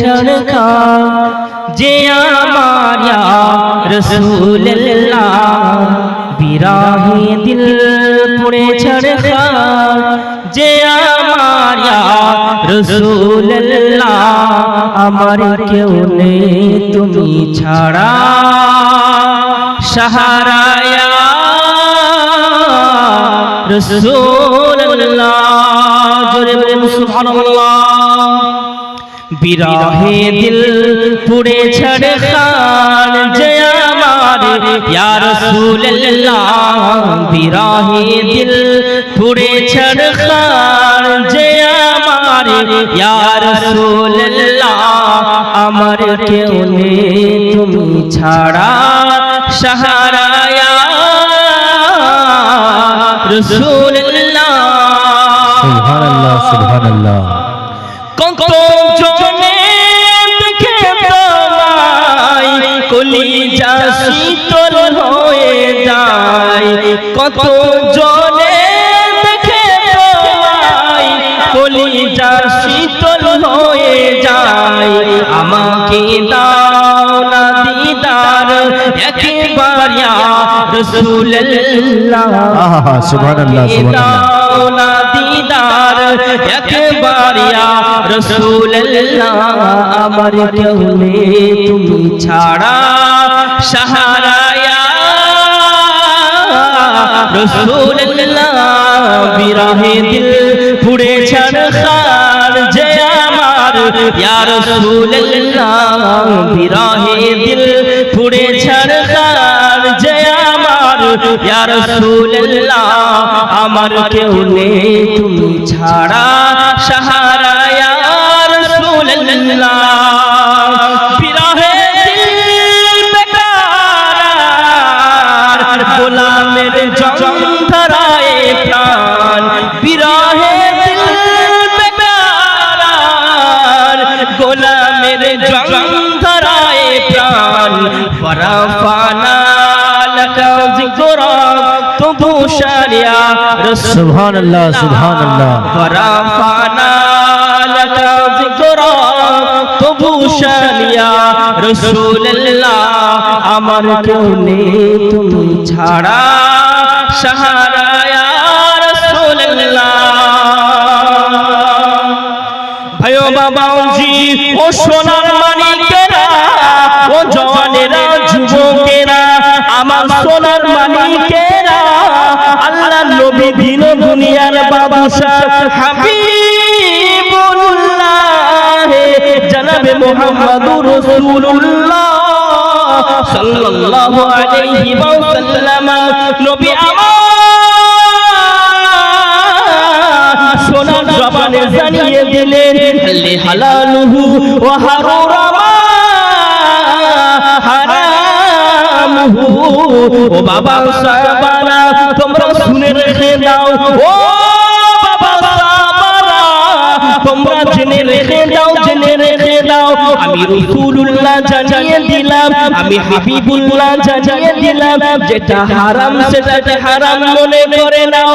ছড়খা যে আমার রসুল্লাহ বিরাহে দিল পুড়ে ছড়খা যে আমার রসুল্লাহ আমার কেউ নেই তুমি ছাড়া। সাহারায়া রসুল্লাহ জোরে বলেন, সুবহানাল্লাহ। বিরাহে দিল পুড়ে ছড় খান যে আমার। ইয়া রাসূলুল্লাহ বিরাহে দিল পুড়ে ছড় খান যে আমার। ইয়া রাসূলুল্লাহ আমার কেউ নেই তুমি ছাড়া সাহারায়া রাসূলুল্লাহ। সুবহানাল্লাহ সুবহানাল্লাহ। কত কত জনে দেখে তোমায় কলিজা শীতল হয়ে যায়। আমাকে দাও না দিদার একবার সুবহানাল্লাহ সুবহানাল্লাহ। দিদার একবার আমার কেউ তুমি ছাড়া সাহারা রাসূলুল্লাহ বিরহে দিল পুড়ে ছাড় যে আমার। ইয়া রাসূলুল্লাহ বিরহে দিল পুড়ে ছাড় যে আমার। ইয়া রাসূলুল্লাহ আমার কেউ নেই, তুমি ছাড়া সুবহান আল্লাহ সুবহান আল্লাহ ফানা লাকা যিকরা তবু শানিয়া রাসূলুল্লাহ আমার কেউ তুমি ছাড়া। সাহারা ইয়া রাসূলুল্লাহ। ভাইও ও সোনা জানিয়ে দিলেন ও বাবা তোমরা শুনে রেখে দাও ও আমি রাসূলুল্লাহ জানিয়ে দিলাম আমি হাবিবুল্লাহ জানিয়ে দিলাম যেটা হারাম সেটা হারাম মনে করে নাও।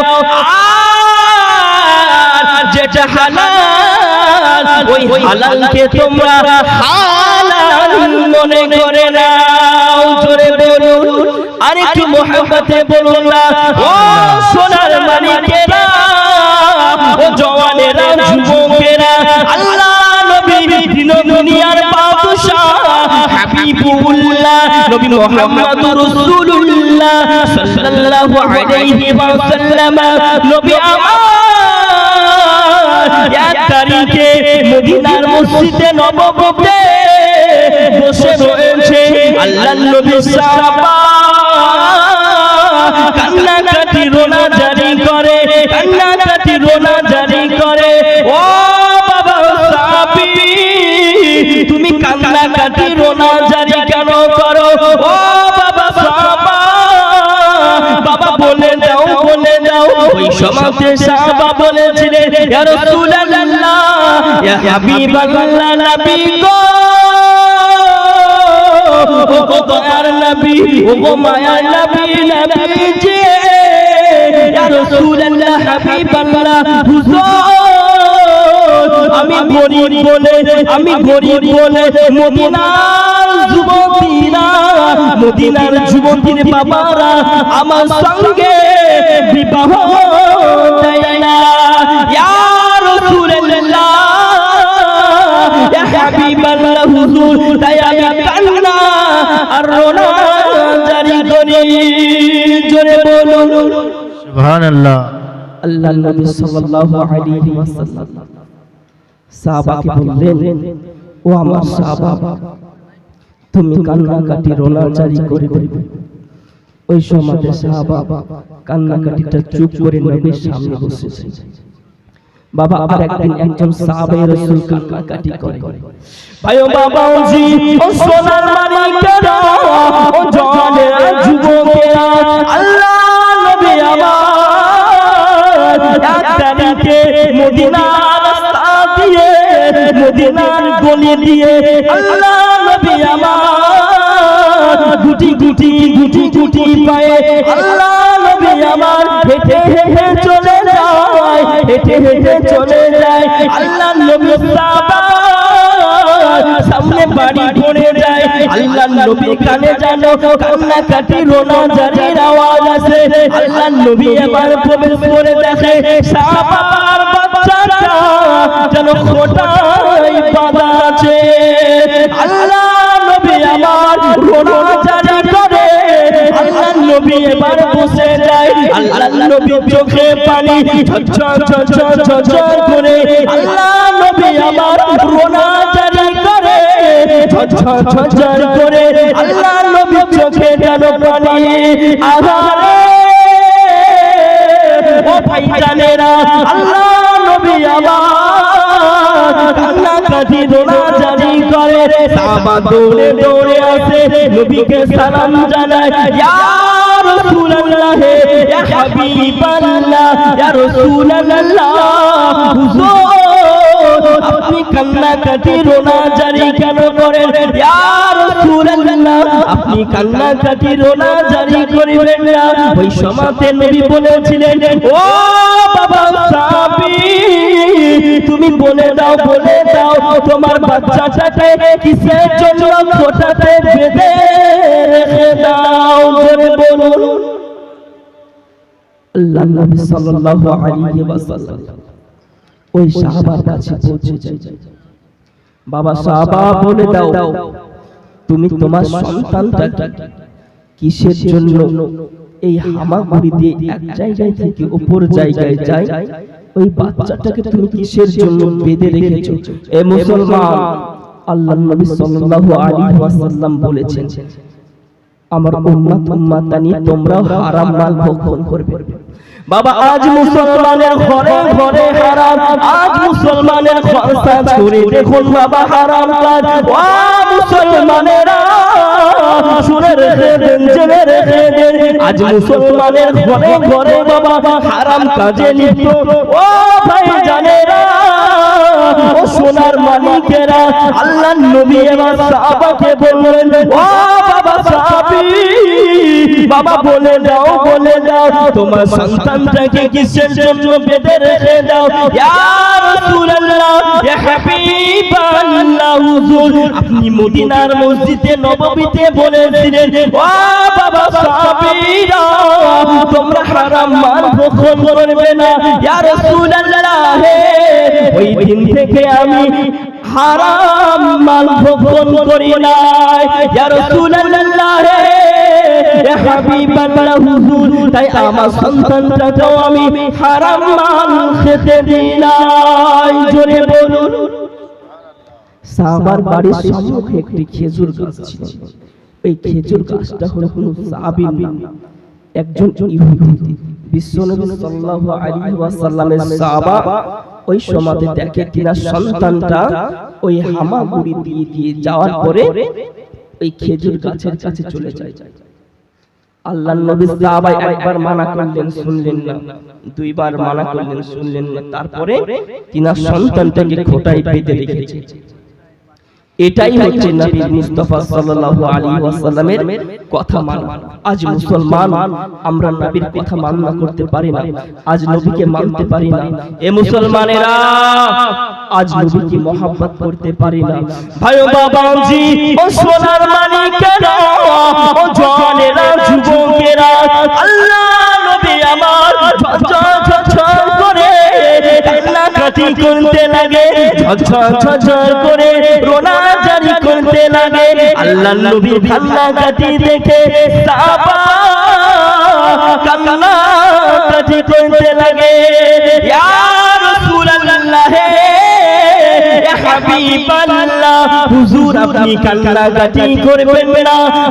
আর যেটা হালাল ওই হালালকে তোমরা হালাল মনে করে নাও। জোরে বলুন আর একটু মোহাম্মতে বলুন না নবী মুহাম্মদুর রাসূলুল্লাহ সাল্লাল্লাহু আলাইহি ওয়াসাল্লাম। নবী আমার এক তারিখে মদিনার মসজিদে নববীতে বসে রয়েছে আল্লাহর নবী সাহাবা। কান্নাকাটি রোনা জারি করে কান্নাকাটি রোনা জারি করে। ও বাবা সাহাবী তুমি কান্নাকাটি ওই সমাজে সাহাবা বলেছিলেন, ইয়া রাসূলুল্লাহ, ইয়া হাবিবাল্লাহ নবী গো। ও দয়ার নবী, ও মায়ার নবী নবী জি ইয়া রাসূলুল্লাহ, হাবিবাল্লাহ, হুজুর। আমি গরিব বলে আমি গরিব বলে মদিনার যুবতীরা মদিনার যুবতীর বাবারা আমার সঙ্গে বিবাহ দেয় না। রাসূলুল্লাহ হাবিবাল্লাহ হুজুর তাই আমি কান্না আর রোনা জারি করি জোরে বলুন। সুবহান আল্লাহ আল্লাহ নবী সাল্লাল্লাহু আলাইহি ওয়াসাল্লাম। সাহাবাকে বললেন, ও আমার সাহাবা, তুমি কান্নাকাটি রোনাজারি করে দেবে। ওই সমাজে সাহাবা কান্নাকাটিটা চুপ করে নবীর সামনে বসেছে। বাবা, আবার একদিন একজন সাহাবায়ে রাসূল কান্নাকাটি করে। ভাই ও বাবা, ও জি, ও সোনার মানিকেরা ও জওয়ানেরা যুবকেরা, আল্লাহ নবী আমার, এক তারিখে দিয়ে মদিনার গলি দিয়ে, আল্লাহ নবী আমার গুটি গুটি গুটি গুটি পায়ে, আল্লাহ নবী আমার হেঁটে হেঁটে চলে যায়, হেঁটে হেঁটে চলে যায়, আল্লাহ নবী সাহাবা সামনে বাড়ি পড়ে যায়, আল্লাহ নবী কানে জানো কান্না কাটি রোনা জারির আওয়াজ আসে, আল্লাহ নবী এবার প্রবেশ করে দেখে সাহাবার বাচ্চাটা যেন খোটাই আছে। আল্লাহ নবী আমার রোনা জারি করে। আল্লাহ নবী এবার বসে যায়। আল্লাহ নবী চোখে পানি ঝরঝর ঝরঝর ঝরঝর করে। আল্লাহ নবী আমার রোনা করে। ঝরঝর করে। আল্লাহ নবী চোখে যেন পানি আহারে ও ভাইজানেরা আল্লাহ নবী আমার কান্না কাটি রোনা জারি করে সাহাবা দৌড়ে দৌড়ে আসে নবীকে সালাম জানায় ইয়া রাসূলুল্লাহ ইয়া ইয়া আপনি কান্না কাটি রোনা জারি কেন করেন ইয়া আপনি কান্না কাটি রোনা জারি করিবেন না। ওই সমাতে নবী বলেছিলেন, ও বাবা সাবি তুমি বলে দাও বলে দাও, তোমার বাচ্চাটাকে কিসের জন্য খোটাতে বেঁধে দাও বলুন। আল্লাহ নবী সাল্লাল্লাহু আলাইহি ওয়াসাল্লাম ওই সাহাবার কাছে পৌঁছে যায় বাবা সাহাবা, বলে দাও তুমি তোমার সন্তানটাকে কিসের জন্য এই হামাগুড়ি দিয়ে এক জায়গায় থেকে উপর জায়গায় যায় ওই বাচ্চাটাকে তুমি কিসের জন্য বেঁধে রেখেছো? এ মুসলমান। আল্লাহ নবী সাল্লাল্লাহু আলাইহি ওয়াসাল্লাম বলেছেন আমার উম্মাত উম্মাতানি তোমরাও হারাম মাল ভক্ষণ করবে। বাবা আজ মুসলমানের ঘরে ঘরে হারাম। আজ মুসলমানের খরচা ছুরি দেখুন বাবা হারাম কাজ। ও মুসলমানেরা শুনে রেখে দেন জেনে রেখে দেন। আজ মুসলমানের ঘরে ঘরে বাবা হারাম কাজে লিপ্ত। ও ভাই জানেরা ও সোনার মালিকেরা আল্লাহ নবী এবার সাহাবাকে বললেন ও বাবা সাহাবী বাবা বলে দাও বলে দাও, তোমার সন্তানটাকে কিসের জন্য বেঁধে রেখে দাও? আপনি মদিনার মসজিদে বলেছিলেন তোমরা হারাম মাল ভক্ষণ করবে না। ইয়া রাসূলুল্লাহ ওই দিন থেকে আমি হারাম মাল ভক্ষণ করি নাই। ইয়া হে হুজুর, তাই আমার সন্তানটাকেও আমি হারাম মাল খেতে দিই নাই। জোরে বলুন। সাহাবার বাড়ির সম্মুখে একটি খেজুর গাছ ছিল। এই খেজুর গাছটা হলো কোনো সাহাবী না একজন ইহুদি। বিশ্বনবী সাল্লাল্লাহু আলাইহি ওয়াসাল্লামের সাহাবা ওই সমাজে দেখে তিনার সন্তানটা ওই হামাগুড়ি দিয়ে দিয়ে যাওয়ার পরে ওই খেজুর গাছের কাছে চলে যায়। আল্লাহ নবী সাহাবাই একবার মানা করলেন শুনলেন না। দুইবার মানা করলেন শুনলেন না। তারপরে তিনার সন্তানটাকে খোটায় পেতে রেখেছে। এটাই হচ্ছে নবী মুস্তাফা সাল্লাল্লাহু আলাইহি ওয়াসাল্লামের কথা মানা। আজ মুসলমান আমরা নবীর কথা মান্য করতে পারি না। আজ নবীকে মানতে পারি না। এ মুসলমানেরা আজ নবীকে মহব্বত করতে পারি না। ভাই ও বাবাজি ও সোনার মানিকেরা ও জওয়ানেরা যুবকেরা আল্লাহ নবী আমার কান্নাকাটি করতে লাগে। করে রোনা জারি করতে লাগে। আল্লাহ নবীর কান্নাকাটি দেখে সাহাবা কান্নাকাটি করতে লাগে।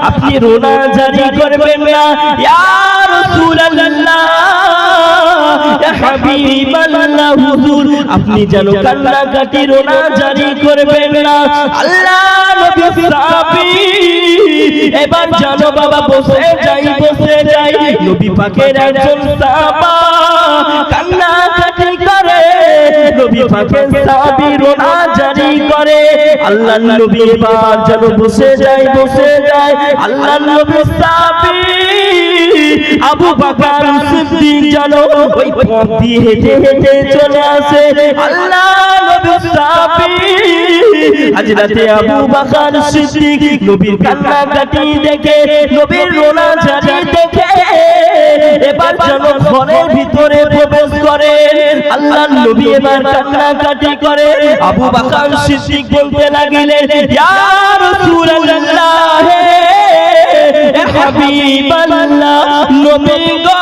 আপনি রোনা জারি করবেন না। হুজুর আপনি যেন কান্নাকাটি রোনা জারি করবেন না। আল্লাহ নবী সাহাবী এবার জানো বাবা বসে যাই বসে যাই। নবী পাকের একজন সাহাবা কান্নাকাটি করে। নবী পাকের সাহাবী রোনা জারি করে। আল্লাহ নবী এবার যেন বসে যায় বসে যায় আল্লাহ নবী সাহাবী আবু বকর সিদ্দিক যেন ওই পথ হেঁটে হেঁটে চলে আসে। সাহাবী, হযরতে আবু বকর সিদ্দিক নবীর কান্নাকাটি দেখে, নবীর রোনা দেখে, এবার ঘরের ভিতরে প্রবেশ আল্লাহ নবী এবার কান্নাকাটি করে। আবু সিদ্দিক বলতে লাগিলেন, ইয়া রাসূলুল্লাহ নবী গো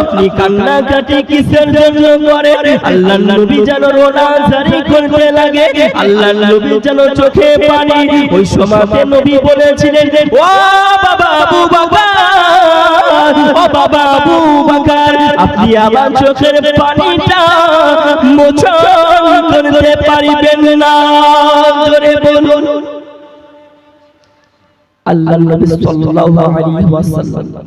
আপনি কান্নাকাটি কিসের জন্য করে? আল্লাহ নবী যেন রোনা জারি করতে লাগে। আল্লাহ নবী যেন চোখে পানি। ওই সময়তে নবী বলেছিলেন ও বাবা আবু বকর, ও বাবা আবু বকর, আপনি আমার চোখের পানিটা মোচন করতে পারিবেন না। জোরে বলুন। আল্লাহ নবী সাল্লাল্লাহু আলাইহি ওয়াসাল্লাম।